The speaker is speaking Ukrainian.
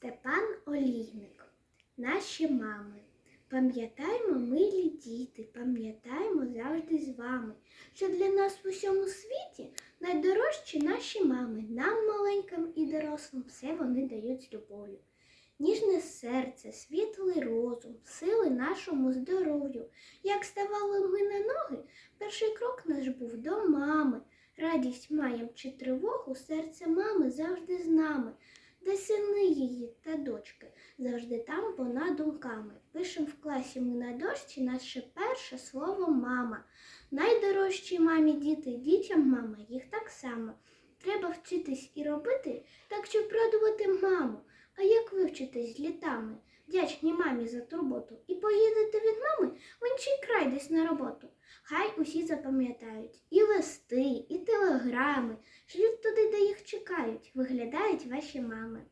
Степан Олійник. Наші мами. Пам'ятаємо, милі діти, пам'ятаємо завжди з вами, що для нас в усьому світі найдорожчі наші мами. Нам, маленьким і дорослим, все вони дають з любов'ю. Ніжне серце, світлий розум, сили нашому здоров'ю. Як ставали ми на ноги, перший крок наш був до мами. Радість маєм чи тривогу, серце мами завжди з нами. Де сини її та дочки, завжди там вона думками. Пишем в класі ми на дошці наше перше слово мама. Найдорожчі мамі діти, дітям мама, їх так само. Треба вчитись і робити так, щоб радувати маму. А як вивчитись з літами? Вдячні мамі за турботу і поїдете від мами в інший край десь на роботу. Хай усі запам'ятають і листи, і телеграми, шлють туди, чекають, виглядають ваші мами.